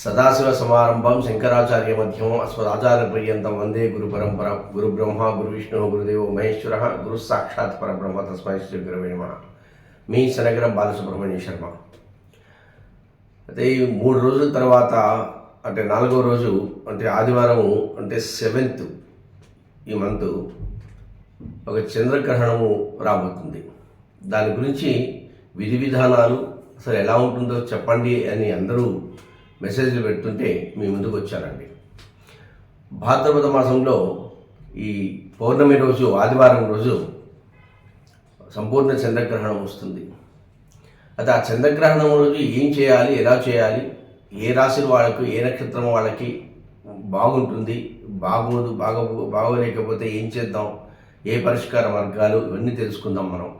సదాశివ సమారంభం శంకరాచార్య మధ్యమం అస్మదాచార్య పర్యంతం వందే గురు పరంపర గురు బ్రహ్మ గురు విష్ణు గురుదేవ మహేశ్వర గురు సాక్షాత్ పరబ్రహ్మ తస్మై శ్రీ గురువే నమ. మీ శనగరం బాలసుబ్రహ్మణ్య శర్మ. అయితే ఈ మూడు రోజుల తర్వాత అంటే నాలుగో రోజు అంటే ఆదివారం అంటే సెవెంత్ ఈ మంత్ ఒక చంద్రగ్రహణము రాబోతుంది. దాని గురించి విధి విధానాలు అసలు ఎలా ఉంటుందో చెప్పండి అని అందరూ మెసేజ్లు పెడుతుంటే మీ ముందుకు వచ్చానండి భాద్రపద మాసంలో ఈ పౌర్ణమి రోజు ఆదివారం రోజు సంపూర్ణ చంద్రగ్రహణం వస్తుంది. అయితే ఆ చంద్రగ్రహణం రోజు ఏం చేయాలి ఎలా చేయాలి ఏ రాశి వాళ్ళకు ఏ నక్షత్రం వాళ్ళకి బాగుంటుంది బాగోదు బాగో బాగోలేకపోతే ఏం చేద్దాం ఏ పరిష్కార మార్గాలు ఇవన్నీ తెలుసుకుందాం మనం.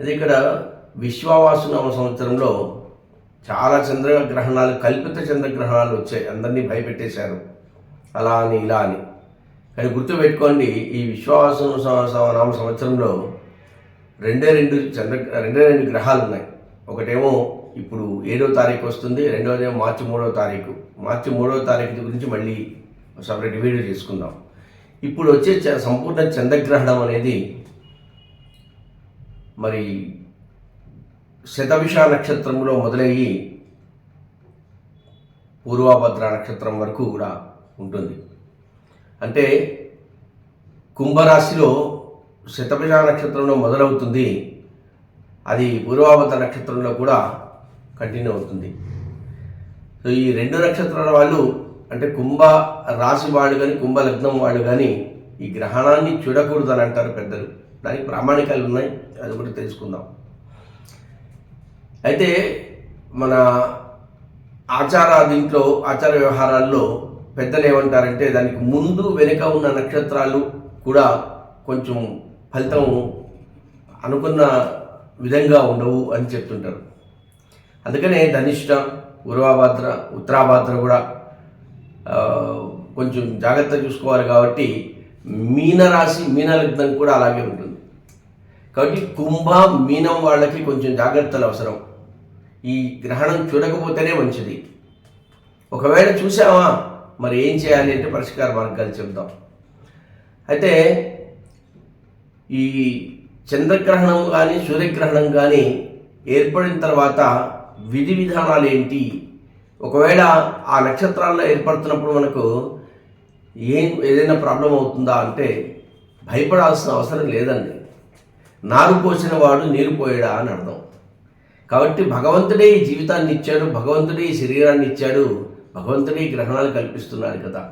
అదే ఇక్కడ విశ్వావాసునామ సంవత్సరంలో చాలా చంద్రగ్రహణాలు కల్పిత చంద్రగ్రహణాలు వచ్చాయి. అందరినీ భయపెట్టేశారు. అలా అని ఇలా అని. కానీ గుర్తుపెట్టుకోండి ఈ విశ్వాసం నామ సంవత్సరంలో రెండే రెండు చంద్ర రెండే రెండు గ్రహాలు ఉన్నాయి ఒకటేమో ఇప్పుడు ఏడో తారీఖు వస్తుంది రెండోదేమో మార్చి మూడో తారీఖు. మార్చి మూడో తారీఖు గురించి మళ్ళీ సపరేట్ వీడియో చేసుకుందాం. ఇప్పుడు వచ్చే చ- సంపూర్ణ చంద్రగ్రహణం అనేది మరి శతభిష నక్షత్రంలో మొదలయ్యి పూర్వభద్ర నక్షత్రం వరకు కూడా ఉంటుంది. అంటే కుంభరాశిలో శతభిష నక్షత్రంలో మొదలవుతుంది. అది పూర్వభద్ర నక్షత్రంలో కూడా కంటిన్యూ అవుతుంది. సో ఈ రెండు నక్షత్రాల వాళ్ళు అంటే కుంభ రాశి వాళ్ళు కానీ కుంభ లగ్నం వాళ్ళు కానీ ఈ గ్రహణాన్ని చూడకూడదు అని అంటారు పెద్దలు. దానికి ప్రామాణికాలు ఉన్నాయి అది కూడా తెలుసుకుందాం. అయితే మన ఆచార దీంట్లో ఆచార వ్యవహారాల్లో పెద్దలు ఏమంటారంటే దానికి ముందు వెనుక ఉన్న నక్షత్రాలు కూడా కొంచెం ఫలితం అనుకున్న విధంగా ఉండవు అని చెప్తుంటారు. అందుకనే ధనిష్ట ఉర్వాభాద్ర ఉత్తరాభాద్ర కూడా కొంచెం జాగ్రత్త చూసుకోవాలి కాబట్టి మీనరాశి మీనలగ్నం కూడా అలాగే ఉంటుంది. కాబట్టి కుంభ మీనం వాళ్ళకి కొంచెం జాగ్రత్తలు అవసరం. ఈ గ్రహణం చూడకపోతేనే మంచిది. ఒకవేళ చూసావా మరి ఏం చేయాలి అంటే పరిష్కార మార్గాలు చెప్దాం. అయితే ఈ చంద్రగ్రహణం కానీ సూర్యగ్రహణం కానీ ఏర్పడిన తర్వాత విధి విధానాలు ఏంటి? ఒకవేళ ఆ నక్షత్రాల్లో ఏర్పడుతున్నప్పుడు మనకు ఏం ఏదైనా ప్రాబ్లం అవుతుందా అంటే భయపడాల్సిన అవసరం లేదండి. నారు పోసిన వాడు నీరు పోయడా అని అర్థం. కాబట్టి భగవంతుడే ఈ జీవితాన్ని ఇచ్చాడు భగవంతుడే ఈ శరీరాన్ని ఇచ్చాడు భగవంతుడే ఈ గ్రహణాలు కల్పిస్తున్నాడు కదా.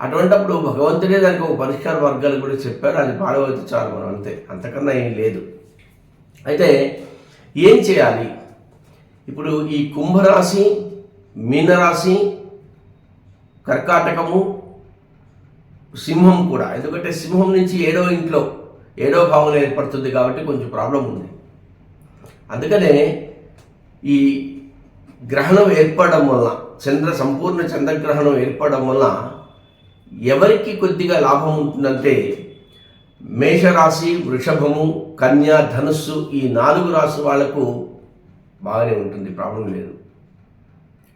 అటువంటప్పుడు భగవంతుడే దానికి ఒక పరిష్కార వర్గాలు కూడా చెప్పాడు అది పాడవద్దు చాలు మనం అంతే. అంతకన్నా ఏం లేదు. అయితే ఏం చేయాలి? ఇప్పుడు ఈ కుంభరాశి మీనరాశి కర్కాటకము సింహం కూడా. ఎందుకంటే సింహం నుంచి ఏడో ఇంట్లో ఏడో భావంలో ఏర్పడుతుంది కాబట్టి కొంచెం ప్రాబ్లం ఉంది. అందుకనే ఈ గ్రహణం ఏర్పడడం వల్ల చంద్ర సంపూర్ణ చంద్రగ్రహణం ఏర్పడడం వల్ల ఎవరికి కొద్దిగా లాభం ఉంటుందంటే మేషరాశి వృషభము కన్యా ధనుస్సు ఈ నాలుగు రాశి వాళ్ళకు బాగానే ఉంటుంది ప్రాబ్లం లేదు.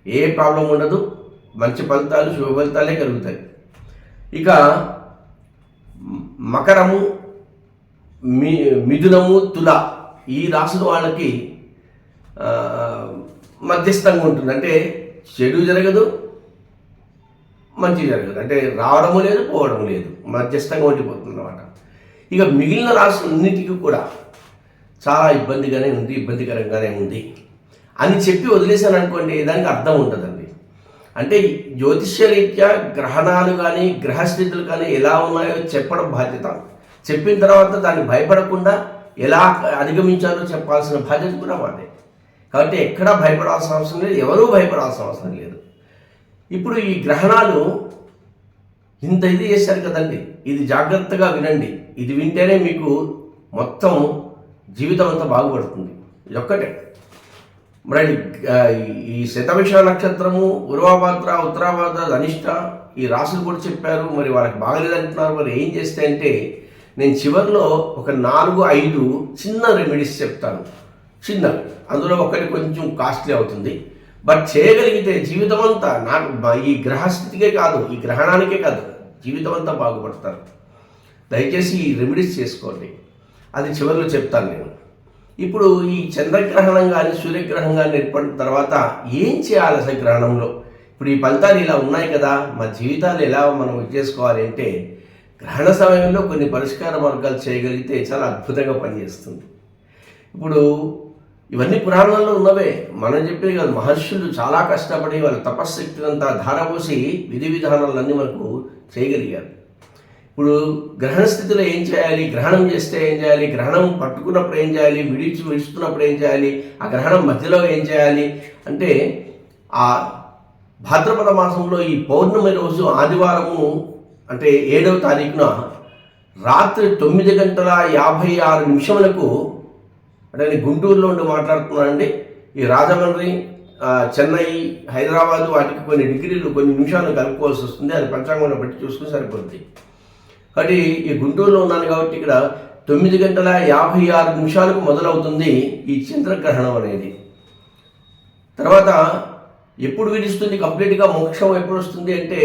ఏ ప్రాబ్లం ఉండదు మంచి ఫలితాలు శుభ ఫలితాలే కలుగుతాయి. ఇక మకరము మి మిథునము తుల ఈ రాశుల వాళ్ళకి మధ్యస్థంగా ఉంటుంది. అంటే చెడు జరగదు మంచి జరగదు. అంటే రావడము లేదు పోవడం లేదు. మధ్యస్థంగా ఉండిపోతుంది అనమాట ఇక మిగిలిన రాష్ట్రాలన్నిటికీ కూడా చాలా ఇబ్బందిగానే ఉంది ఇబ్బందికరంగానే ఉంది. అని చెప్పి వదిలేశాను అనుకోండి దానికి అర్థం ఉంటుందండి. అంటే జ్యోతిష్యరీత్యా గ్రహణాలు కానీ గ్రహస్థితులు కానీ ఎలా ఉన్నాయో చెప్పడం బాధ్యత. చెప్పిన తర్వాత దాన్ని భయపడకుండా ఎలా అధిగమించాలో చెప్పాల్సిన బాధ్యత కూడా మాదే. కాబట్టి ఎక్కడా భయపడాల్సిన అవసరం లేదు ఎవరూ భయపడాల్సిన అవసరం లేదు. ఇప్పుడు ఈ గ్రహణాలు ఇంత ఇది చేశారు కదండి. ఇది జాగ్రత్తగా వినండి. ఇది వింటేనే మీకు మొత్తం జీవితం అంతా బాగుపడుతుంది. ఇది ఒక్కటే. మరి ఈ శతవిష నక్షత్రము ఉర్వాభద్ర ఉత్తరాభద్ర ధనిష్ట ఈ రాసులు కూడా చెప్పారు. మరి వాళ్ళకి బాగలేదంటున్నారు. మరి ఏం చేస్తే అంటే నేను చివరిలో ఒక నాలుగు ఐదు చిన్న రెమెడీస్ చెప్తాను. చిన్నవి అందులో ఒకటి కొంచెం కాస్ట్లీ అవుతుంది. బట్ చేయగలిగితే జీవితం అంతా నాకు ఈ గ్రహస్థితికే కాదు ఈ గ్రహణానికే కాదు. జీవితం అంతా బాగుపడతారు. దయచేసి ఈ రెమెడీస్ చేసుకోండి. అది చివరిలో చెప్తాను నేను. ఇప్పుడు ఈ చంద్రగ్రహణం కానీ సూర్యగ్రహణం కానీ ఏర్పడిన తర్వాత ఏం చేయాలి అసలు గ్రహణంలో? ఇప్పుడు ఈ ఫలితాలు ఇలా ఉన్నాయి కదా మా జీవితాలు ఎలా మనం చేసుకోవాలి అంటే గ్రహణ సమయంలో కొన్ని పరిష్కార మార్గాలు చేయగలిగితే చాలా అద్భుతంగా పనిచేస్తుంది. ఇప్పుడు ఇవన్నీ పురాణాల్లో ఉన్నవే. మనం చెప్పేది కాదు. మహర్షులు చాలా కష్టపడి వాళ్ళ తపశ్శక్తినంతా ధారపోసి విధి విధానాలన్నీ మనకు చేయగలిగారు. ఇప్పుడు గ్రహణ స్థితిలో ఏం చేయాలి? గ్రహణం చేస్తే ఏం చేయాలి? గ్రహణం పట్టుకున్నప్పుడు ఏం చేయాలి? విడిచి విడుచుకున్నప్పుడు ఏం చేయాలి? ఆ గ్రహణం మధ్యలో ఏం చేయాలి? అంటే ఆ భాద్రపద మాసంలో ఈ పౌర్ణమి రోజు ఆదివారము అంటే ఏడవ తారీఖున రాత్రి తొమ్మిది గంటల యాభై ఆరు నిమిషములకు అంటే నేను గుంటూరులో ఉండి మాట్లాడుతున్నానండి. ఈ రాజమండ్రి చెన్నై హైదరాబాద్ వాటికి కొన్ని డిగ్రీలు కొన్ని నిమిషాలు కలుపుకోవాల్సి వస్తుంది. అది పంచాంగంలో బట్టి చూసుకుని సరిపోతుంది కాబట్టి ఈ గుంటూరులో ఉన్నాను కాబట్టి ఇక్కడ తొమ్మిది గంటల యాభై ఆరు నిమిషాలకు మొదలవుతుంది ఈ చంద్రగ్రహణం అనేది. తర్వాత ఎప్పుడు విడుస్తుంది? కంప్లీట్గా మోక్షం ఎప్పుడు వస్తుంది అంటే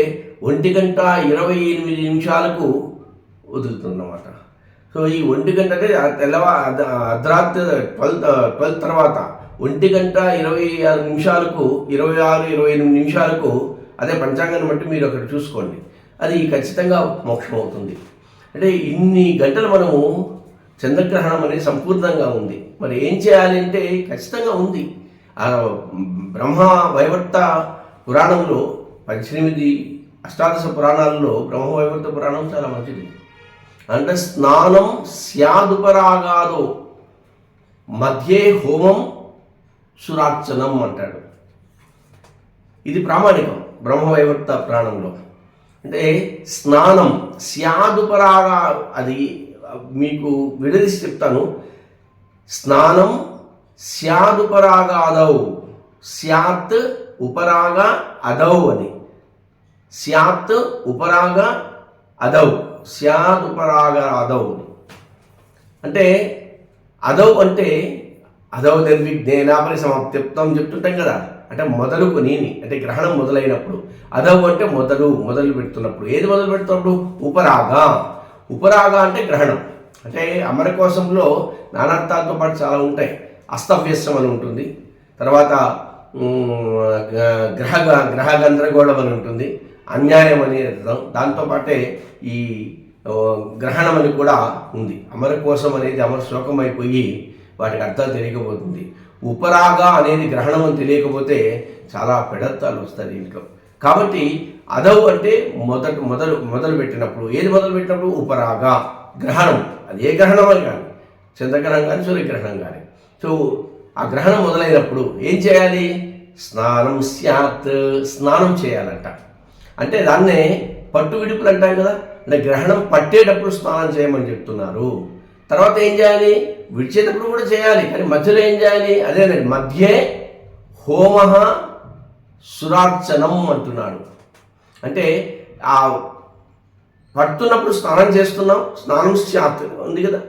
ఒంటి గంట ఇరవై ఎనిమిది నిమిషాలకు వదులుతుందన్నమాట. సో ఈ ఒంటి గంట అంటే తెల్లవ తెల్లవా అర్ధరాత్రి ట్వెల్త్ ట్వెల్త్ తర్వాత ఒంటి గంట ఇరవై ఆరు నిమిషాలకు ఇరవై ఆరు ఇరవై ఎనిమిది నిమిషాలకు అదే పంచాంగాన్ని బట్టి మీరు అక్కడ చూసుకోండి. అది ఖచ్చితంగా మోక్షం అవుతుంది. అంటే ఇన్ని గంటలు మనము చంద్రగ్రహణం అనేది సంపూర్ణంగా ఉంది. మరి ఏం చేయాలి అంటే ఖచ్చితంగా ఉంది. ఆ బ్రహ్మ వైవర్త పురాణంలో పద్దెనిమిది అష్టాదశ పురాణాలలో బ్రహ్మ వైవర్త పురాణం చాలా మంచిది. అంటే స్నానం స్యాదుపరాగాదో. మధ్యే హోమం సురార్చనం అంటాడు. ఇది ప్రామాణికం బ్రహ్మవైవర్త ప్రాణంలో. అంటే స్నానం స్యాదుపరాగా అది మీకు విడదీసి చెప్తాను. స్నానం స్యాదుపరాగాదౌ స్యాత్ ఉపరాగ అదౌ అని. స్యాత్ ఉపరాగ అదౌ. స్యాద్ ఉపరాగ అదౌ అంటే అదౌ అంటే అదౌ నిర్విఘ్నేనాపరి సమాప్తిప్తం చెప్తుంటాం కదా. అంటే మొదలుకొని అంటే గ్రహణం మొదలైనప్పుడు. అదౌ అంటే మొదలు మొదలు పెడుతున్నప్పుడు. ఏది మొదలు పెడుతున్నప్పుడు? ఉపరాగ. ఉపరాగ అంటే గ్రహణం. అంటే అమరకోశంలో నానార్థాలతో పాటు చాలా ఉంటాయి. అస్తవ్యస్తం అని ఉంటుంది. తర్వాత గ- గ్రహ గ్రహ గందరగోళం అని ఉంటుంది. అన్యాయం అనేది దాంతోపాటే ఈ గ్రహణం అని కూడా ఉంది. అమరకోశం అనేది అమర శ్లోకం అయిపోయి వాటికి అర్థాలు తెలియకపోతుంది. ఉపరాగ అనేది గ్రహణం అని తెలియకపోతే చాలా పెడత్తాలు వస్తాయి దీంట్లో. కాబట్టి అదవు అంటే మొదట మొదలు మొదలు పెట్టినప్పుడు ఏది మొదలు పెట్టినప్పుడు ఉపరాగ గ్రహణం. అది ఏ గ్రహణం అని కానీ చంద్రగ్రహణం కానీ సూర్యగ్రహణం కానీ. సో ఆ గ్రహణం మొదలైనప్పుడు ఏం చేయాలి? స్నానం స్యాత్ స్నానం చేయాలంట. అంటే దాన్నే పట్టు విడుపులు అంటాం కదా? అంటే గ్రహణం పట్టేటప్పుడు స్నానం చేయమని చెప్తున్నారు. తర్వాత ఏం చేయాలి? విడిచేటప్పుడు కూడా చేయాలి కానీ మధ్యలో ఏం చేయాలి? అదేనండి మధ్యే హోమ సురార్చనం అంటున్నాడు. అంటే ఆ పడుతున్నప్పుడు స్నానం చేస్తున్నాం స్నానం స్యాత్ ఉంది కదా?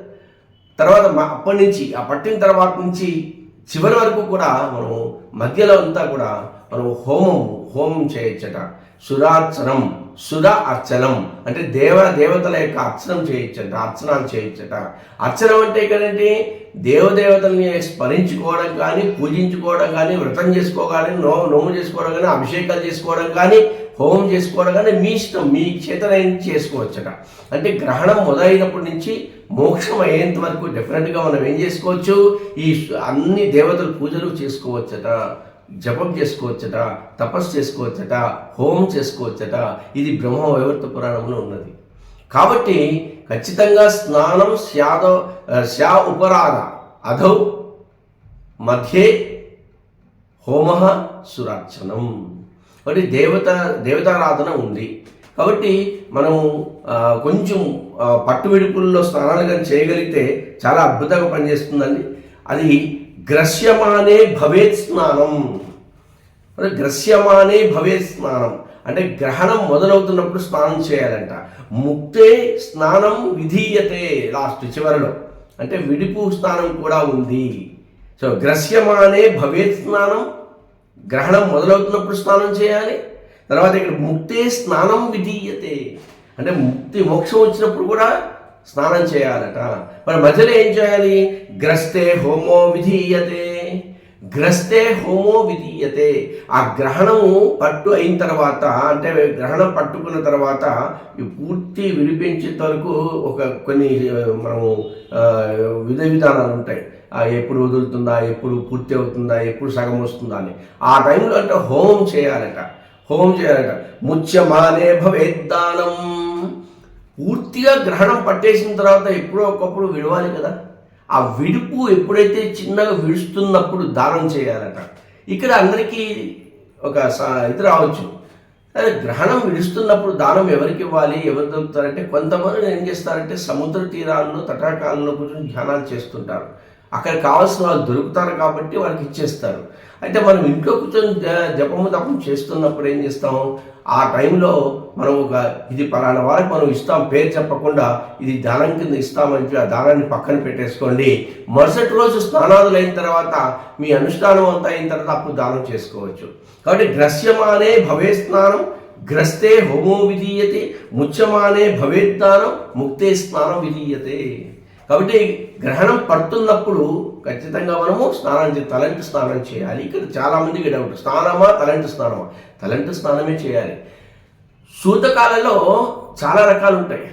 తర్వాత అప్పటి నుంచి ఆ పట్టిన తర్వాత నుంచి చివరి వరకు కూడా మనం మధ్యలో అంతా కూడా మనం హోమం హోమం చేయొచ్చట. సురార్చనం సుర అర్చనం. అంటే దేవ దేవతల యొక్క అర్చనం చేయొచ్చట అర్చనాలు చేయొచ్చట అర్చనం అంటే ఇక్కడేంటి? దేవదేవతల్ని స్మరించుకోవడం కానీ పూజించుకోవడం కానీ వ్రతం చేసుకోవడం నో నోము చేసుకోవడం కానీ అభిషేకాలు చేసుకోవడం కానీ హోమం చేసుకోవడం కానీ మీ ఇష్టం మీ చేతనైన చేసుకోవచ్చట. అంటే గ్రహణం మొదలైనప్పటి నుంచి మోక్షం అయ్యేంత వరకు డెఫినెట్గా మనం ఏం చేసుకోవచ్చు? ఈ అన్ని దేవతల పూజలు చేసుకోవచ్చట. జపం చేసుకోవచ్చట తపస్సు చేసుకోవచ్చట హోమం చేసుకోవచ్చట. ఇది బ్రహ్మ వైవర్త పురాణంలో ఉన్నది. కాబట్టి ఖచ్చితంగా స్నానం స్యాద శ్యా ఉపరాధ అధౌ మధ్యే హోమ సురార్చనం. కాబట్టి దేవత దేవతారాధన ఉంది. కాబట్టి మనం కొంచెం పట్టు విడుపుల్లో స్నానాలు కానీ చేయగలిగితే చాలా అద్భుతంగా పనిచేస్తుందండి. అది గ్రస్యమానే భవేత్ స్నానం. మరి గ్రస్యమానే భవేత్ స్నానం. అంటే గ్రహణం మొదలవుతున్నప్పుడు స్నానం చేయాలంట. ముక్తే స్నానం విధీయతే లాస్ట్ చివరిలో. అంటే విడిపు స్నానం కూడా ఉంది. సో గ్రస్యమానే భవేత్ స్నానం. గ్రహణం మొదలవుతున్నప్పుడు స్నానం చేయాలి. తర్వాత ఇక్కడ ముక్తే స్నానం విధీయతే. అంటే ముక్తి మోక్షం వచ్చినప్పుడు కూడా స్నానం చేయాలట. మరి మధ్యలో ఏం చేయాలి? గ్రస్తే హోమో విధీయతే. గ్రస్తే హోమో విధీయతే. ఆ గ్రహణము పట్టు అయిన తర్వాత అంటే గ్రహణం పట్టుకున్న తర్వాత పూర్తి విడిపించేంత వరకు ఒక కొన్ని మనము విధ విధానాలు ఉంటాయి. ఆ, ఎప్పుడు వదులుతుందా ఎప్పుడు పూర్తి అవుతుందా ఎప్పుడు సగం వస్తుందా అని. ఆ టైంలో అంటే హోమం చేయాలట. హోమం చేయాలట. ముత్యమానే భవేద్దానం. పూర్తిగా గ్రహణం పట్టేసిన తర్వాత ఎప్పుడో ఒకప్పుడు విడవాలి కదా. ఆ విడుపు ఎప్పుడైతే చిన్నగా విడుస్తున్నప్పుడు దానం చేయాలట. ఇక్కడ అందరికీ ఒక స- ఇది రావచ్చు. సరే గ్రహణం విడుస్తున్నప్పుడు దానం ఎవరికి ఇవ్వాలి ఎవరు దొరుకుతారంటే కొంతమంది ఏం చేస్తారంటే సముద్ర తీరాల్లో తటాకాలలో కూర్చొని ధ్యానాలు చేస్తుంటారు. అక్కడ కావాల్సిన వాళ్ళు దొరుకుతారు కాబట్టి వాళ్ళకి ఇచ్చేస్తారు. అయితే మనం ఇంట్లో కూర్చొని జ- జపము తపం చేస్తున్నప్పుడు ఏం చేస్తాం? ఆ టైంలో మనం ఒక ఇది పలానా వారికి మనం ఇస్తాం. పేరు చెప్పకుండా ఇది దానం కింద ఇస్తామని చెప్పి ఆ దానాన్ని పక్కన పెట్టేసుకోండి. మరుసటి రోజు స్నానాదులు అయిన తర్వాత మీ అనుష్ఠానం అంతా అయిన తర్వాత అప్పుడు దానం చేసుకోవచ్చు. కాబట్టి గ్రస్యమానే భవే స్నానం గ్రస్తే హోమో విధీయతే ముచ్చమానే భవేద్దానం ముక్తే స్నానం విధీయతే. కాబట్టి గ్రహణం పడుతున్నప్పుడు ఖచ్చితంగా మనము స్నానం చే తలంటి స్నానం చేయాలి. ఇక్కడ చాలామందికి డౌట్ స్నానమా తలంటి స్నానమా? తలంటి స్నానమే చేయాలి. సూతకాలలో చాలా రకాలు ఉంటాయి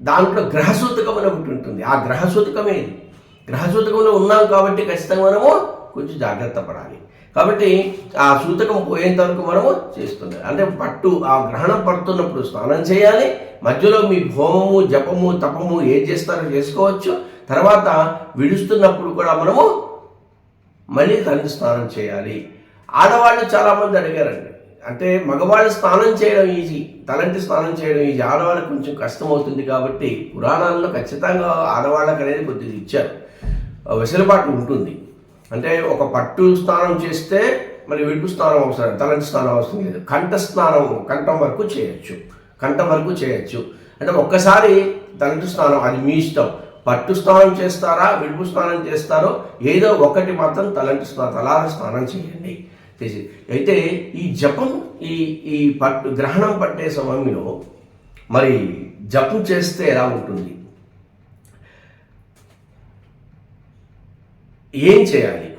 దాంట్లో గ్రహసూతకం అని ఒకటి ఉంటుంది. ఆ గ్రహసూతకమే ఇది. గ్రహసూతకంలో ఉన్నాం కాబట్టి ఖచ్చితంగా మనము కొంచెం జాగ్రత్త పడాలి. కాబట్టి ఆ సూతకం పోయేంత వరకు మనము చేస్తుంది అంటే పట్టు ఆ గ్రహణం పడుతున్నప్పుడు స్నానం చేయాలి. మధ్యలో మీ హోమము జపము తపము ఏం చేస్తారో చేసుకోవచ్చు. తర్వాత విడుస్తున్నప్పుడు కూడా మనము మళ్ళీ తల్లి స్నానం చేయాలి. ఆడవాళ్ళు చాలామంది అడిగారండి. అంటే మగవాళ్ళు స్నానం చేయడం ఈజీ తలంటి స్నానం చేయడం ఈజీ ఆడవాళ్ళకి కొంచెం కష్టం అవుతుంది కాబట్టి పురాణాల్లో ఖచ్చితంగా ఆడవాళ్ళకి అనేది కొద్దిగా ఇచ్చారు. వెసులుబాటు ఉంటుంది. అంటే ఒక పట్టు స్నానం చేస్తే మరి విడుపు స్నానం అవసరం తలంటి స్నానం అవసరం లేదు. కంఠ స్నానం కంఠం వరకు చేయొచ్చు. కంఠం వరకు చేయొచ్చు. అంటే ఒక్కసారి తలంటి స్నానం అది మీ ఇష్టం. పట్టు స్నానం చేస్తారా విడుపు స్నానం చేస్తారో ఏదో ఒకటి మాత్రం తలంటి స్నానం తలార స్నానం చేయండి. అయితే ఈ జపం ఈ ఈ పట్టు గ్రహణం పట్టే సమయంలో మరి జపం చేస్తే ఎలా ఉంటుంది? ఏం చేయాలి?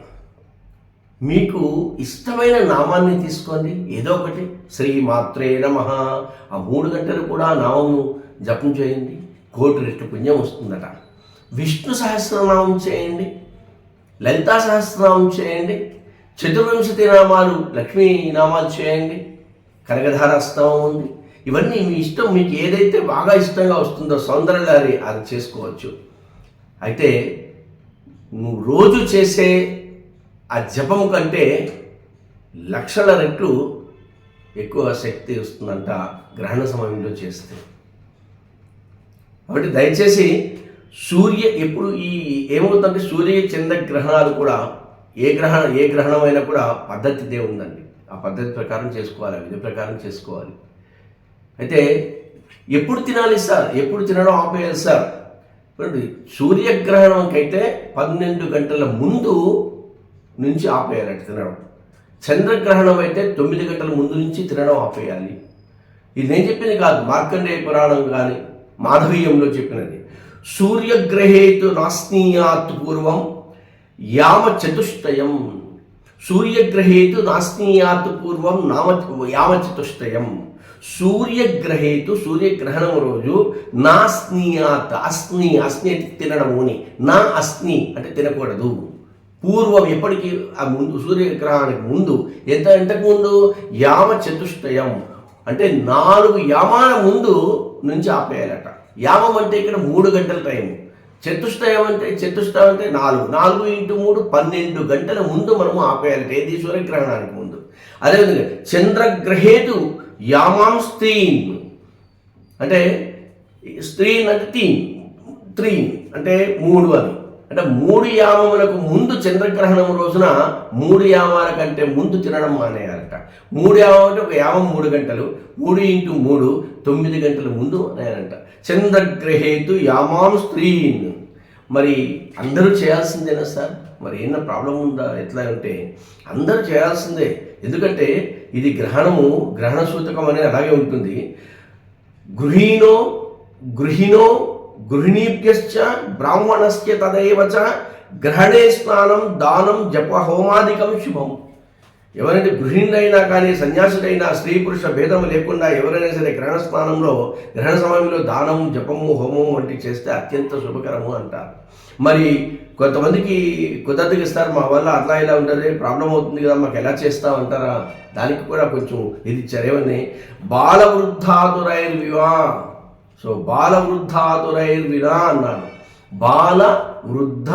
మీకు ఇష్టమైన నామాన్ని తీసుకోండి. ఏదో ఒకటి. శ్రీ మాత్రే నమ. ఆ మూడు గంటలు కూడా నామము జపం చేయండి. కోటి రెట్టు పుణ్యం వస్తుందట. విష్ణు సహస్రనామం చేయండి. లలితా సహస్రనామం చేయండి. చతుర్వింశతి నామాలు లక్ష్మీ నామాలు చేయండి. కనకధారాస్తవం ఉంది. ఇవన్నీ మీ ఇష్టం మీకు ఏదైతే బాగా ఇష్టంగా వస్తుందో సౌందర్యాన్ని అది చేసుకోవచ్చు. అయితే నువ్వు రోజు చేసే ఆ జపం కంటే లక్షల రెట్లు ఎక్కువ శక్తి వస్తుందంట గ్రహణ సమయంలో చేస్తే. కాబట్టి దయచేసి సూర్య ఎప్పుడు ఈ ఏమవుతుందంటే సూర్య చంద్ర గ్రహణాలు కూడా ఏ గ్రహ ఏ గ్రహణం అయినా కూడా పద్ధతిదే ఉందండి ఆ పద్ధతి ప్రకారం చేసుకోవాలి విధి ప్రకారం చేసుకోవాలి. అయితే ఎప్పుడు తినాలి సార్? ఎప్పుడు తినడం ఆపేయాలి సార్? సూర్యగ్రహణంకైతే పన్నెండు గంటల ముందు నుంచి ఆపేయాలట తినడం. చంద్రగ్రహణం అయితే తొమ్మిది గంటల ముందు నుంచి తినడం ఆపేయాలి. ఇది నేను చెప్పింది కాదు మార్కండేయ పురాణం కానీ మాధవీయంలో చెప్పినది. సూర్యగ్రహేతు నాస్నీయాత్ పూర్వం యామ చతుష్టయం సూర్యగ్రహేతు నాస్నీయాత్ పూర్వం నామ యామ చతుష్టయం సూర్యగ్రహేతు సూర్యగ్రహణం రోజు నా స్నీయాత్ అస్ని అస్ని అంటే తినడముని నా అస్ని అంటే తినకూడదు. పూర్వం ఎప్పటికీ ఆ ముందు సూర్యగ్రహణానికి ముందు ఎంత ఎంతకుముందు యామ చతుష్టయం అంటే నాలుగు యామాల ముందు నుంచి ఆపేయాలట. యామం అంటే ఇక్కడ మూడు గంటల టైం చతుష్టయం అంటే చతుష్టయం అంటే నాలుగు. నాలుగు ఇంటూ మూడు పన్నెండు గంటల ముందు మనము ఆపేయాలి. ఏది సూర్యగ్రహణానికి ముందు. అదేవిధంగా చంద్రగ్రహేతు యామాం స్త్రీన్ అంటే స్త్రీన్ అంటే తీన్. త్రీన్. అంటే మూడు అని. అంటే మూడు యామములకు ముందు చంద్రగ్రహణం రోజున మూడు యామాల కంటే ముందు తినడం మానేయాలట. మూడు యామం అంటే ఒక యామం మూడు గంటలు మూడు ఇంటూ మూడు తొమ్మిది గంటల ముందు అనేయాలంట. చంద్రగ్రహేతు యామాం స్త్రీన్. మరి అందరూ చేయాల్సిందేనా సార్? మరి ఏమన్నా ప్రాబ్లం ఉందా? ఎట్లా అంటే అందరూ చేయాల్సిందే. ఎందుకంటే ఇది గ్రహణము గ్రహణ సూతకం అనేది అలాగే ఉంటుంది. గృహీణో గృహిణో గృహిణీభ్యశ్చ బ్రాహ్మణస్య తదైవ గ్రహణే స్నానం దానం జప హోమాదికం శుభం. ఎవరైతే గృహిణులైనా కానీ సన్యాసుడైనా స్త్రీ పురుష భేదం లేకుండా ఎవరైనా సరే గ్రహణ స్నానంలో గ్రహణ సమయంలో దానం జపము హోమం వంటి చేస్తే అత్యంత శుభకరము అంటారు. మరి కొంతమందికి కుదరతుకి ఇస్తారు మా వల్ల అట్లా ఇలా ఉంటుంది ప్రాబ్లం అవుతుంది కదా మాకు ఎలా చేస్తాం అంటారా? దానికి కూడా కొంచెం ఇది చర్యవని బాల వృద్ధాతురైర్ వివా సో బాల వృద్ధాతురైర్ వినా అన్నాడు. బాల వృద్ధ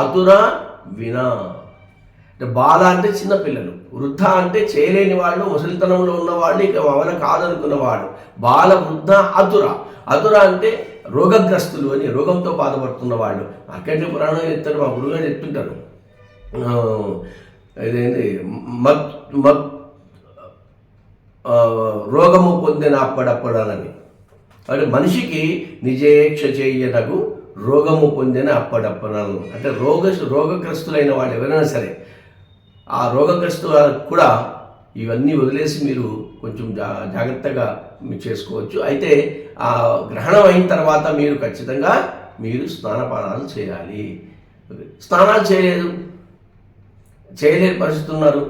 అతుర వినా. అంటే బాల అంటే చిన్నపిల్లలు వృద్ధ అంటే చేయలేని వాళ్ళు ముసలితనంలో ఉన్నవాళ్ళు ఇక అవన కాదనుకున్నవాడు. బాల వృద్ధ అతుర. అతుర అంటే రోగగ్రస్తులు అని రోగంతో బాధపడుతున్న వాళ్ళు అక్కడి పురాణం చెప్తారు? మా గురుగారు చెప్తుంటారు ఇదేంటి? మత్ మత్ రోగము పొందిన అప్పడప్పడాలని. అంటే మనిషికి నిజేక్ష చేయటకు రోగము పొందిన అప్పడప్పడాలను అంటే రోగ రోగగ్రస్తులైన వాళ్ళు ఎవరైనా సరే ఆ రోగగ్రస్తుల కూడా ఇవన్నీ వదిలేసి మీరు కొంచెం జా జాగ్రత్తగా చేసుకోవచ్చు. అయితే ఆ గ్రహణం అయిన తర్వాత మీరు ఖచ్చితంగా మీరు స్నానపానాలు చేయాలి. స్నానాలు చేయలేదు చేయలేని పరిస్థితి ఉన్నారు.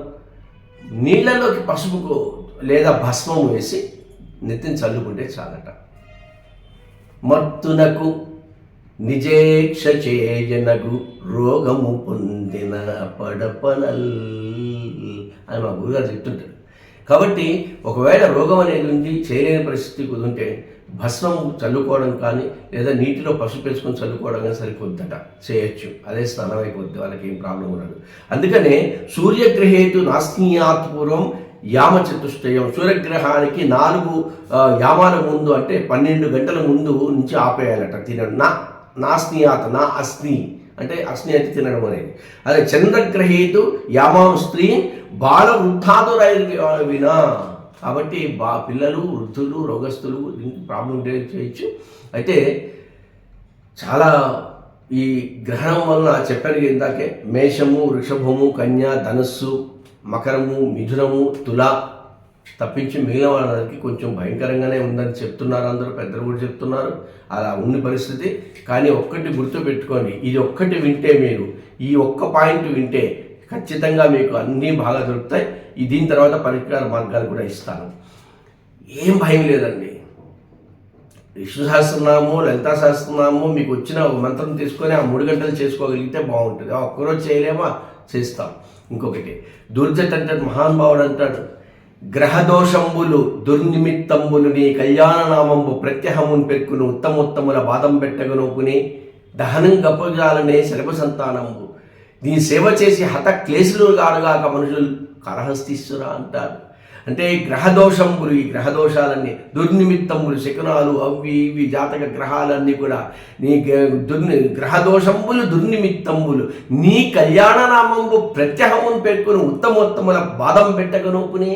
నీళ్ళలోకి పసుపుకు లేదా భస్మం వేసి నెత్తిని చల్లుకుంటే చాలట. మత్తునకు నిజేక్ష చేయనగు రోగము పొందిన పడపనల్ అని మా గురుగారు చెప్తుంటారు. కాబట్టి ఒకవేళ రోగం అనేది ఉంది చేయలేని పరిస్థితి కుదుంటే భస్మం చల్లుకోవడం కానీ లేదా నీటిలో పసుపు పెంచుకొని చల్లుకోవడం కానీ సరిపోద్దట. చేయొచ్చు. అదే స్నానం అయిపోద్ది. వాళ్ళకి ఏం ప్రాబ్లం ఉండదు. అందుకనే సూర్యగ్రహేతు నాస్నీయాత్ పూర్వం యామ చతుష్టయం సూర్యగ్రహానికి నాలుగు యామాల ముందు అంటే పన్నెండు గంటల ముందు నుంచి ఆపేయాలట తినడం. నా నాస్నియాత్ నా అస్ని. అంటే అస్ని అంటే తినడం అనేది. అదే చంద్రగ్రహీతు యామాం స్త్రీ బాల వృద్ధాదురైన. వినా కాబట్టి బా పిల్లలు వృద్ధులు రోగస్తులు దీనికి ప్రాబ్లం చేయొచ్చు. అయితే చాలా ఈ గ్రహణం వలన చెప్పాను ఇందాకే మేషము వృషభము కన్య ధనస్సు మకరము మిథునము తుల తప్పించి మిగిలిన వాళ్ళకి కొంచెం భయంకరంగానే ఉందని చెప్తున్నారు అందరూ పెద్దలు కూడా చెప్తున్నారు. అలా ఉన్న పరిస్థితి. కానీ ఒక్కటి గుర్తుపెట్టుకోండి ఇది ఒక్కటి వింటే మీరు ఈ ఒక్క పాయింట్ వింటే ఖచ్చితంగా మీకు అన్నీ బాగా దొరుకుతాయి. దీని తర్వాత పరిష్కార మార్గాలు కూడా ఇస్తాను. ఏం భయం లేదండి. విష్ణు సహస్రనామము లలితా సహస్రనామము మీకు వచ్చిన మంత్రం తీసుకొని ఆ మూడు గంటలు చేసుకోగలిగితే బాగుంటుంది. ఆ ఒక్కరోజు చేయలేమా? చేస్తాం. ఇంకొకటి దుర్జట్ అంటాడు మహానుభావుడు అంటాడు గ్రహదోషంబులు దుర్నిమిత్తంబులు నీ కళ్యాణనామంబు ప్రత్యహమున్ పెక్కును ఉత్తమోత్తముల బాదం పెట్టగనుకుని దహనం గప్పజాలనే శరభ సంతానంబు. నీ సేవ చేసి హత క్లేశులు గాడుగాక మనుషులు కరహస్తీశ్వర అంటారు అంటే ఈ గ్రహదోషంబులు ఈ గ్రహదోషాలన్నీ దుర్నిమిత్తములు శకునాలు అవి ఇవి జాతక గ్రహాలన్నీ కూడా నీ గ- దుర్ని గ్రహదోషంబులు దుర్నిమిత్తంబులు నీ కళ్యాణనామంబు ప్రత్యహమును పెట్టుకుని ఉత్తమోత్తముల బాధం పెట్టగనుకుని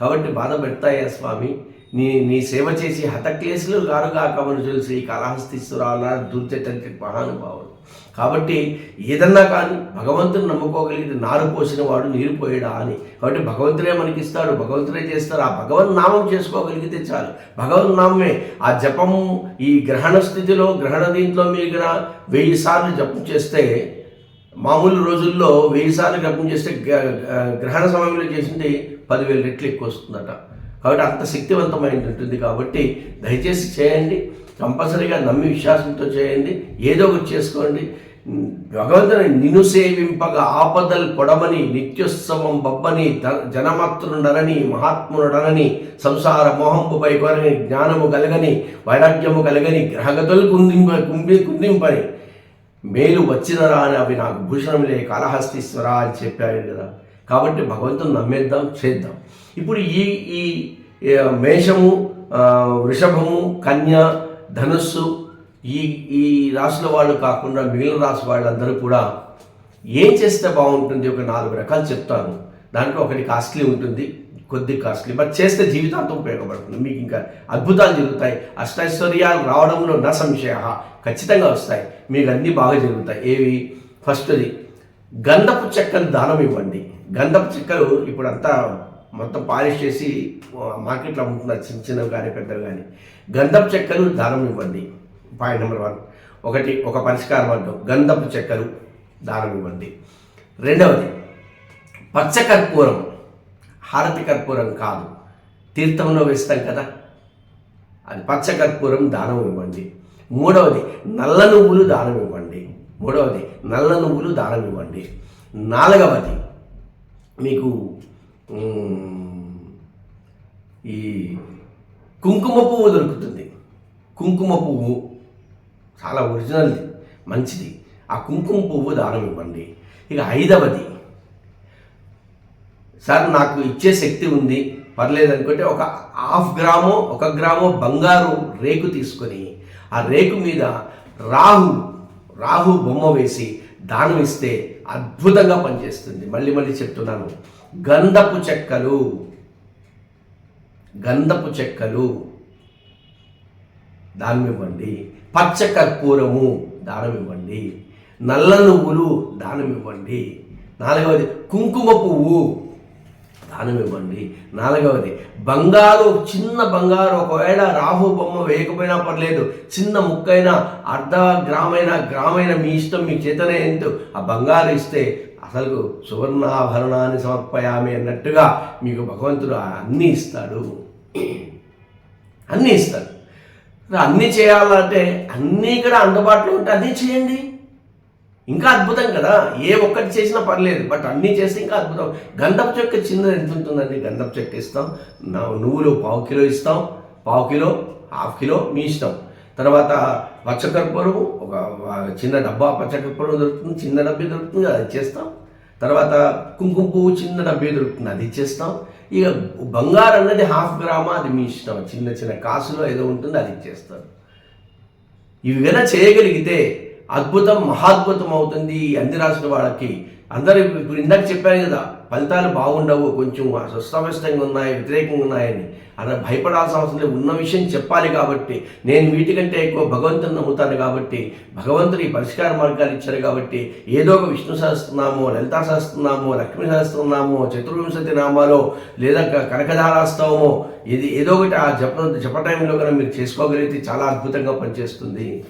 కాబట్టి బాధ పెడతాయా స్వామి? నీ నీ సేవ చేసి హతక్లేశులు గారుగాక మనుషులు శ్రీ కళహస్తీశ్వరాల దుర్జటంటి మహానుభావుడు. కాబట్టి ఏదన్నా కానీ భగవంతుని నమ్ముకోగలిగితే నారు పోసిన వాడు నీరు పోయడా అని. కాబట్టి భగవంతుడే మనకి ఇస్తాడు భగవంతుడే చేస్తారు ఆ భగవన్ నామం చేసుకోగలిగితే చాలు. భగవన్ నామమే ఆ జపము ఈ గ్రహణ స్థితిలో గ్రహణ దీంట్లో మీరు కూడా వెయ్యి సార్లు జపం చేస్తే మామూలు రోజుల్లో వెయ్యి సార్లు జపం చేస్తే గ- గ్రహణ సమయంలో చేసింది పదివేల రెట్లు ఎక్కువ వస్తుందట. కాబట్టి అంత శక్తివంతమైనది ఉంటుంది కాబట్టి దయచేసి చేయండి. కంపల్సరీగా నమ్మి విశ్వాసంతో చేయండి. ఏదో ఒకటి చేసుకోండి. భగవంతుని నిన్ను సేవింపగా ఆపదల్ పొడమని నిత్యోత్సవం బొబ్బని ధ- జనమత్రుడనని మహాత్ముడనని సంసార మోహంపుపై కొరని జ్ఞానము కలగని వైరాగ్యము కలగని గ్రహగతులు కుందింప కుంభి కుందింపని. మేలు వచ్చినరా అని అవి నాకు భూషణంలే అలహస్తీశ్వరా అని చెప్పాడు కదా. కాబట్టి భగవంతుని నమ్మేద్దాం చేద్దాం. ఇప్పుడు ఈ ఈ మేషము వృషభము కన్య ధనుస్సు ఈ ఈ రాశుల వాళ్ళు కాకుండా మిగిలిన రాశి వాళ్ళందరూ కూడా ఏం చేస్తే బాగుంటుంది ఒక నాలుగు రకాలు చెప్తాను. దాంట్లో ఒకటి కాస్ట్లీ ఉంటుంది కొద్ది కాస్ట్లీ. బట్ చేస్తే జీవితాంతం ఉపయోగపడుతుంది. మీకు ఇంకా అద్భుతాలు జరుగుతాయి. అష్టైశ్వర్యాలు రావడంలో నా సంశయ ఖచ్చితంగా వస్తాయి. మీకు అన్నీ బాగా జరుగుతాయి. ఏవి? ఫస్ట్ది గంధపు చెక్కలు దానం ఇవ్వండి. గంధపు చెక్కలు ఇప్పుడు అంతా మొత్తం పాలిష్ చేసి మార్కెట్లో అమ్ముతున్నారు చిన్న చిన్నవి కానీ పెద్దవి కానీ. గంధపు చెక్కలు దానం ఇవ్వండి. పాయింట్ నెంబర్ వన్ ఒకటి ఒక పరిష్కారం అడ్డం గంధపు చెక్కలు దానం ఇవ్వండి. రెండవది పచ్చ కర్పూరం. హారతి కర్పూరం కాదు. తీర్థంలో వేస్తాం కదా. అది పచ్చ కర్పూరం దానం ఇవ్వండి. మూడవది నల్ల నువ్వులు దానం ఇవ్వండి. మూడవది నల్ల నువ్వులు దానం ఇవ్వండి. నాలుగవది మీకు ఈ కుంకుమ పువ్వు దొరుకుతుంది. కుంకుమ పువ్వు చాలా ఒరిజినల్ మంచిది. ఆ కుంకుమ పువ్వు దానం ఇవ్వండి. ఇక ఐదవది సార్ నాకు ఇచ్చే శక్తి ఉంది. పర్లేదు అనుకుంటే ఒక హాఫ్ గ్రాము ఒక గ్రాము బంగారు రేకు తీసుకొని ఆ రేకు మీద రాహు రాహు బొమ్మ వేసి దానం ఇస్తే అద్భుతంగా పనిచేస్తుంది. మళ్ళీ మళ్ళీ చెప్తున్నాను. గంధపు చెక్కలు. గంధపు చెక్కలు. దానం ఇవ్వండి పచ్చ కర్పూరము దానం ఇవ్వండి నల్ల నువ్వులు దానం ఇవ్వండి నాలుగవది కుంకుమ పువ్వు దానం ఇవ్వండి నాలుగవది బంగారు చిన్న బంగారు. ఒకవేళ రాహు బొమ్మ వేయకపోయినా పర్లేదు. చిన్న ముక్కైనా అర్ధ గ్రామైనా గ్రామైన మీ ఇష్టం మీ చేతనే ఎంతో. ఆ బంగారు ఇస్తే అసలు సువర్ణాభరణాన్ని సమర్పయామి అన్నట్టుగా మీకు భగవంతుడు అన్నీ ఇస్తాడు. అన్నీ ఇస్తాడు. అన్నీ చేయాలంటే అన్నీ కూడా అందుబాటులో ఉంటే అన్నీ చేయండి. ఇంకా అద్భుతం కదా. ఏ ఒక్కటి చేసినా పర్లేదు. బట్ అన్నీ చేస్తే ఇంకా అద్భుతం. గంధపు చెక్క చిన్నది ఎంత ఉంటుందండి? గంధపు చెక్క ఇస్తాం. నువ్వులు పావు కిలో ఇస్తాం. పావు కిలో హాఫ్ కిలో మీ ఇష్టం. తర్వాత పచ్చకర్పూరం ఒక చిన్న డబ్బా పచ్చకర్పూరం దొరుకుతుంది చిన్న డబ్బీ దొరుకుతుంది అది ఇచ్చేస్తాం తర్వాత కుంకుమ పువ్వు చిన్న డబ్బీ దొరుకుతుంది అది ఇచ్చేస్తాం ఇక బంగారు అన్నది హాఫ్ గ్రామా అది మీ ఇష్టం. చిన్న చిన్న కాసులో ఏదో ఉంటుంది అది ఇచ్చేస్తారు ఇవి గన చేయగలిగితే అద్భుతం మహాద్భుతం అవుతుంది ఈ అన్ని రాసిన వాళ్ళకి. అందరూ ఇప్పుడు ఇందాక చెప్పాను కదా ఫలితాలు బాగుండవు కొంచెం అస్వస్థవ్యస్తంగా ఉన్నాయి వ్యతిరేకంగా ఉన్నాయని. అలా భయపడాల్సిన అవసరం లేదు. ఉన్న విషయం చెప్పాలి కాబట్టి నేను వీటికంటే ఎక్కువ భగవంతుని నమ్ముతాను కాబట్టి భగవంతుడు ఈ పరిష్కార మార్గాలు ఇచ్చారు కాబట్టి ఏదో ఒక విష్ణు సహస్రనామో లలితా సహస్రనామో లక్ష్మీ సహస్రనామో చతుర్వింశతి నామాలో లేదా క- కనకధారాస్తవమో ఇది ఏదో ఒకటి ఆ జప జప టైంలో కనుక మీరు చేసుకోగలిగితే చాలా అద్భుతంగా పనిచేస్తుంది.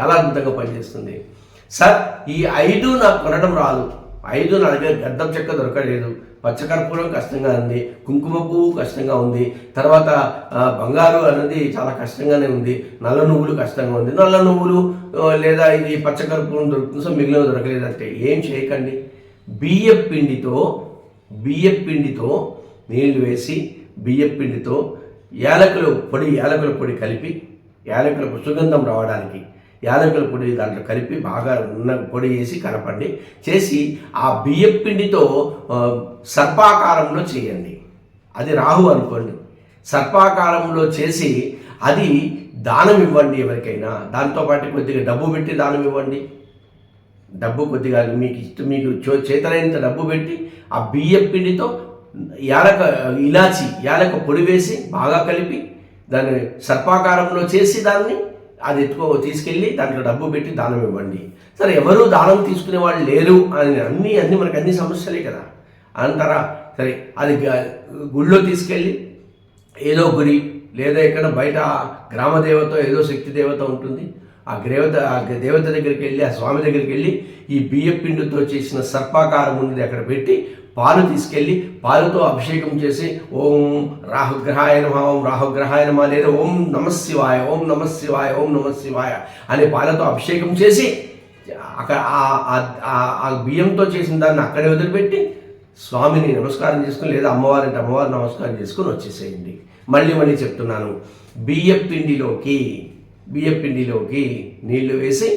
చాలా అద్భుతంగా పనిచేస్తుంది. సార్ ఈ ఐదు నాకు కొనడం రాదు. ఐదు నా దగ్గర గద్దం చెక్క దొరకలేదు. పచ్చకర్పూరం కష్టంగా ఉంది. కుంకుమ పువ్వు కష్టంగా ఉంది. తర్వాత బంగారు అనేది చాలా కష్టంగానే ఉంది. నల్ల నువ్వులు కష్టంగా ఉంది. నల్ల నువ్వులు లేదా ఇది పచ్చకర్పూరం దొరుకుతుంది. సో మిగిలిన దొరకలేదంటే ఏం చేయకండి? బియ్యం పిండితో బియ్యం పిండితో నీళ్ళు వేసి బియ్యం పిండితో యాలకుల పొడి యాలకుల పొడి కలిపి యాలకులకు సుగంధం రావడానికి యాలకుల పొడి దాంట్లో కలిపి బాగా ఉన్న పొడి వేసి కలపండి. చేసి ఆ బియ్యం పిండితో సర్పాకారంలో చేయండి. అది రాహు అనుకోండి. సర్పాకారంలో చేసి అది దానం ఇవ్వండి ఎవరికైనా. దాంతోపాటు కొద్దిగా డబ్బు పెట్టి దానం ఇవ్వండి. డబ్బు కొద్దిగా మీకు ఇష్టం మీకు చో- చేతనైనంత డబ్బు పెట్టి ఆ బియ్యం పిండితో యాలక ఇలాచి యాలక పొడి వేసి బాగా కలిపి దాన్ని సర్పాకారంలో చేసి దాన్ని అది ఎత్తుకో తీసుకెళ్ళి దాంట్లో డబ్బు పెట్టి దానం ఇవ్వండి. సరే ఎవరు దానం తీసుకునే వాళ్ళు లేరు అని అన్నీ అన్ని మనకు అన్ని సమస్యలే కదా. అంటారా సరే అది గుళ్ళో తీసుకెళ్ళి ఏదో గురి లేదా ఎక్కడ బయట గ్రామ దేవత ఏదో శక్తి దేవత ఉంటుంది. ఆ దేవత ఆ దేవత దగ్గరికి వెళ్ళి ఆ స్వామి దగ్గరికి వెళ్ళి ఈ బియ్య పిండితో చేసిన సర్పాకారం ఉన్నది అక్కడ పెట్టి పాలు తీసుకెళ్ళి పాలుతో అభిషేకం చేసి ఓం రాహుగ్రహాయ నమ ఓం రాహుగ్రహాయ నమ లేదా ఓం నమశివాయ ఓం నమశివాయ ఓం నమశివాయ అనే పాలతో అభిషేకం చేసి అక్కడ ఆ- బియ్యంతో చేసిన దాన్ని అక్కడే వదిలిపెట్టి స్వామిని నమస్కారం చేసుకుని లేదా అమ్మవారింటి అమ్మవారిని నమస్కారం చేసుకుని వచ్చేసేయండి. మళ్ళీ మళ్ళీ చెప్తున్నాను. బియ్యం పిండిలోకి బియ్యం పిండిలోకి నీళ్ళు వేసి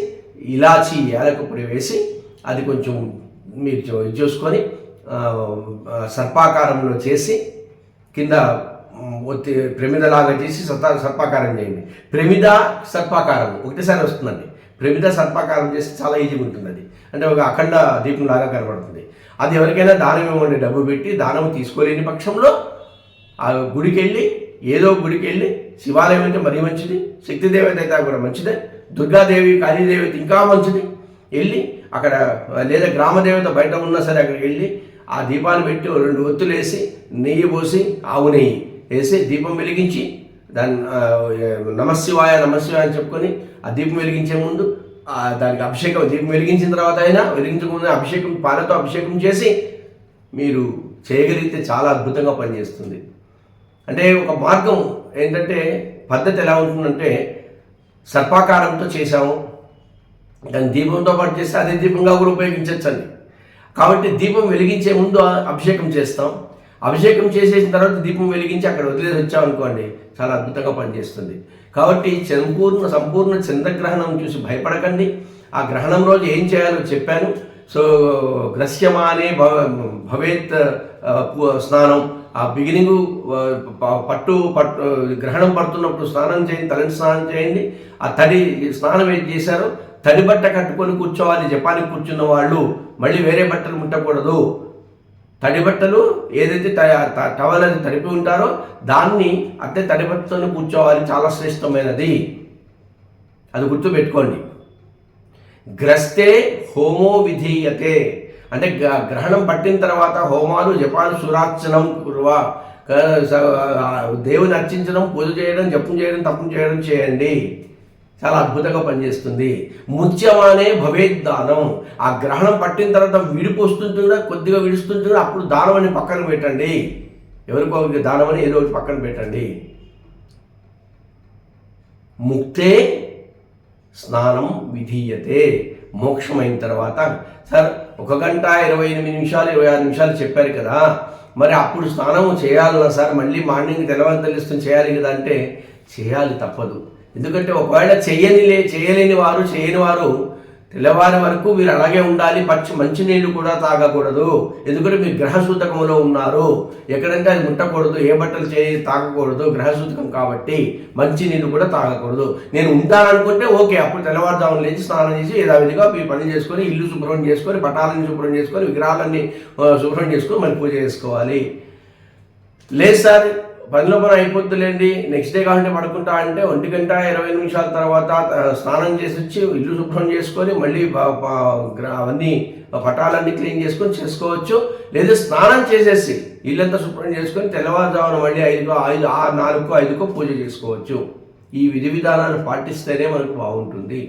ఇలాచి యాలక వేసి అది కొంచెం మీరు ఇది చూసుకొని సర్పాకారంలో చేసి కింద ఒత్తి ప్రమిదలాగా చేసి సత్తా సర్పాకారం చేయండి. ప్రమిద సర్పాకారం ఒకటేసారి వస్తుందండి. ప్రమిద సర్పాకారం చేస్తే చాలా ఈజీగా ఉంటుంది అది అంటే ఒక అఖండ దీపంలాగా కనబడుతుంది. అది ఎవరికైనా దానం ఇవ్వండి డబ్బు పెట్టి దానం తీసుకోలేని పక్షంలో ఆ గుడికి వెళ్ళి ఏదో గుడికి వెళ్ళి శివాలయం అయితే మరీ మంచిది శక్తి దేవత అయితే కూడా మంచిదే దుర్గాదేవి కాళీదేవి అయితే ఇంకా మంచిది. వెళ్ళి అక్కడ లేదా గ్రామదేవత బయట ఉన్నా సరే అక్కడికి వెళ్ళి ఆ దీపాన్ని పెట్టి రెండు ఒత్తులు వేసి నెయ్యి పోసి ఆవు నెయ్యి వేసి దీపం వెలిగించి దాన్ని నమశివాయ నమశివాయ అని చెప్పుకొని ఆ దీపం వెలిగించే ముందు దానికి అభిషేకం దీపం వెలిగించిన తర్వాత అయినా వెలిగించకుండా అభిషేకం పాలతో అభిషేకం చేసి మీరు చేయగలిగితే చాలా అద్భుతంగా పనిచేస్తుంది. అంటే ఒక మార్గం ఏంటంటే పద్ధతి ఎలా ఉంటుందంటే సర్పాకారంతో చేశాము దాన్ని దీపంతో పాటు చేస్తే అదే దీపంగా కూడా ఉపయోగించవచ్చండి కాబట్టి దీపం వెలిగించే ముందు అభిషేకం చేస్తాం. అభిషేకం చేసేసిన తర్వాత దీపం వెలిగించి అక్కడ వదిలేసి వచ్చామనుకోండి చాలా అద్భుతంగా పనిచేస్తుంది. కాబట్టి సంపూర్ణ సంపూర్ణ చంద్రగ్రహణం చూసి భయపడకండి. ఆ గ్రహణం రోజు ఏం చేయాలో చెప్పాను. సో గ్రస్యమానే భవ భవేత్ స్నానం. ఆ బిగినింగ్ పట్టు పట్టు గ్రహణం పడుతున్నప్పుడు స్నానం చేయండి తలని స్నానం చేయండి. ఆ తడి స్నానం ఏం చేశారో తడి బట్ట కట్టుకొని కూర్చోవాలి. జపానికి కూర్చున్న వాళ్ళు మళ్ళీ వేరే బట్టలు ముట్టకూడదు. తడి బట్టలు ఏదైతే ట- టవల్ అది తడిపి ఉంటారో దాన్ని అట్టే తడి బట్టతోనే కూర్చోవాలి. చాలా శ్రేష్టమైనది. అది గుర్తుపెట్టుకోండి. గ్రస్తే హోమో విధీయతే. అంటే గ- గ్రహణం పట్టిన తర్వాత హోమాలు జపాలు సురార్చనం కురువా. దేవుని అర్చించడం పూజ చేయడం జపం చేయడం తపం చేయడం చేయండి. చాలా అద్భుతంగా పనిచేస్తుంది. ముత్యమానే భవేద్ దానం. ఆ గ్రహణం పట్టిన తర్వాత విడిపు కొద్దిగా విడుస్తుంటుందా అప్పుడు దానం అని పక్కన పెట్టండి. ఎవరికో దానం అని ఏదో ఒకటి పక్కన పెట్టండి. ముక్తే స్నానం విధీయతే. మోక్షమైన తర్వాత సార్ ఒక గంట ఇరవై ఎనిమిది నిమిషాలు ఇరవై ఆరు నిమిషాలు చెప్పారు కదా. మరి అప్పుడు స్నానం చేయాలన్నా సార్ మళ్ళీ మార్నింగ్ తెల్లవారు తెలుస్తుంది చేయాలి కదా అంటే చేయాలి తప్పదు. ఎందుకంటే ఒకవేళ చేయని లే చేయలేని వారు చేయని వారు తెల్లవారి వరకు మీరు అలాగే ఉండాలి పచ్చి మంచినీళ్ళు కూడా తాగకూడదు. ఎందుకంటే మీరు గ్రహసూతకములో ఉన్నారు. ఎక్కడంటే అది ముట్టకూడదు ఏ బట్టలు చేయి తాగకూడదు గ్రహసూతకం కాబట్టి మంచినీళ్ళు కూడా తాగకూడదు. నేను ఉంటాననుకుంటే ఓకే అప్పుడు తెల్లవారుజామున లేచి స్నానం చేసి యథావిధిగా మీ పని చేసుకొని ఇల్లు శుభ్రం చేసుకొని పటాలని శుభ్రం చేసుకొని విగ్రహాలన్నీ శుభ్రం చేసుకొని మరి పూజ చేసుకోవాలి. లేదు సార్ పనిలో పని అయిపోద్దులేండి. నెక్స్ట్ డే కావాలంటే పడుకుంటా అంటే ఒంటి గంట ఇరవై నిమిషాల తర్వాత స్నానం చేసి వచ్చి ఇల్లు శుభ్రం చేసుకొని మళ్ళీ అవన్నీ పటాలన్నీ క్లీన్ చేసుకొని చేసుకోవచ్చు. లేదా స్నానం చేసేసి ఇల్లంతా శుభ్రం చేసుకొని తెల్లవారుజామున మళ్ళీ ఐదుకో ఐదు ఆరు నాలుగుకో ఐదుకో పూజ చేసుకోవచ్చు. ఈ విధి విధానాలు పాటిస్తేనే మనకు బాగుంటుంది.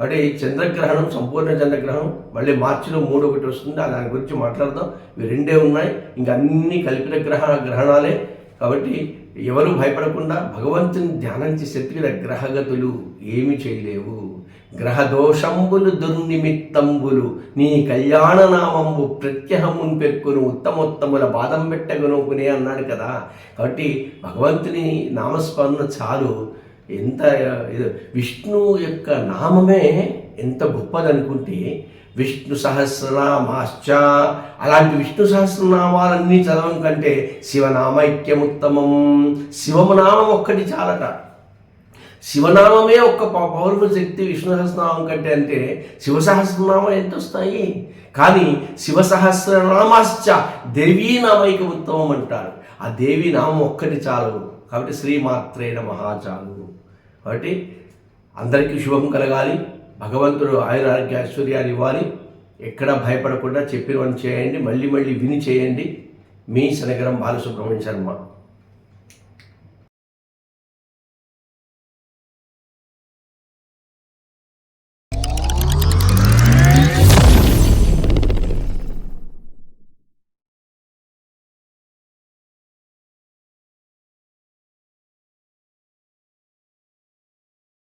అంటే ఈ చంద్రగ్రహణం సంపూర్ణ చంద్రగ్రహణం మళ్ళీ మార్చిలో మూడు ఒకటి వస్తుంది. దాని గురించి మాట్లాడదాం. ఇవి రెండే ఉన్నాయి. ఇంకా అన్ని కల్పిత గ్రహ గ్రహణాలే కాబట్టి ఎవరు భయపడకుండా భగవంతుని ధ్యానం చేసేట్టుగా గ్రహగతులు ఏమి చేయలేవు. గ్రహ దోషంబులు దుర్నిమిత్తంబులు నీ కళ్యాణ నామంబు ప్రత్యహమున్ పెక్కును ఉత్తమోత్తముల బాధం పెట్టగనుకునే అన్నాడు కదా. కాబట్టి భగవంతుని నామస్మరణ చాలు. ఎంత విష్ణువు యొక్క నామమే ఎంత గొప్పదనుకుంటే విష్ణు సహస్రనామాశ్చ. అలాంటి విష్ణు సహస్రనామాలన్నీ చదవడం కంటే శివనామైక్యముత్తమం. శివనామం ఒక్కటి చాలట. శివనామమే ఒక్క పవర్ఫుల్ శక్తి విష్ణు సహస్రనామం కంటే అంటే శివ సహస్రనామం ఎంత వస్తాయి కానీ శివ సహస్రనామాశ్చ దేవీ నామైక ఉత్తమం అంటారు. ఆ దేవి నామం ఒక్కటి చాలు కాబట్టి శ్రీమాత్రేణ మహాచాలు కాబట్టి అందరికీ శుభం కలగాలి. భగవంతుడు ఆయుర ఆరోగ్య ఐశ్వర్యాలు ఇవ్వాలి. ఎక్కడ భయపడకుండా చెప్పినవని చేయండి. మళ్ళీ మళ్ళీ విని చేయండి. మీ శనగరం బాలసుబ్రహ్మణ్య శర్మ.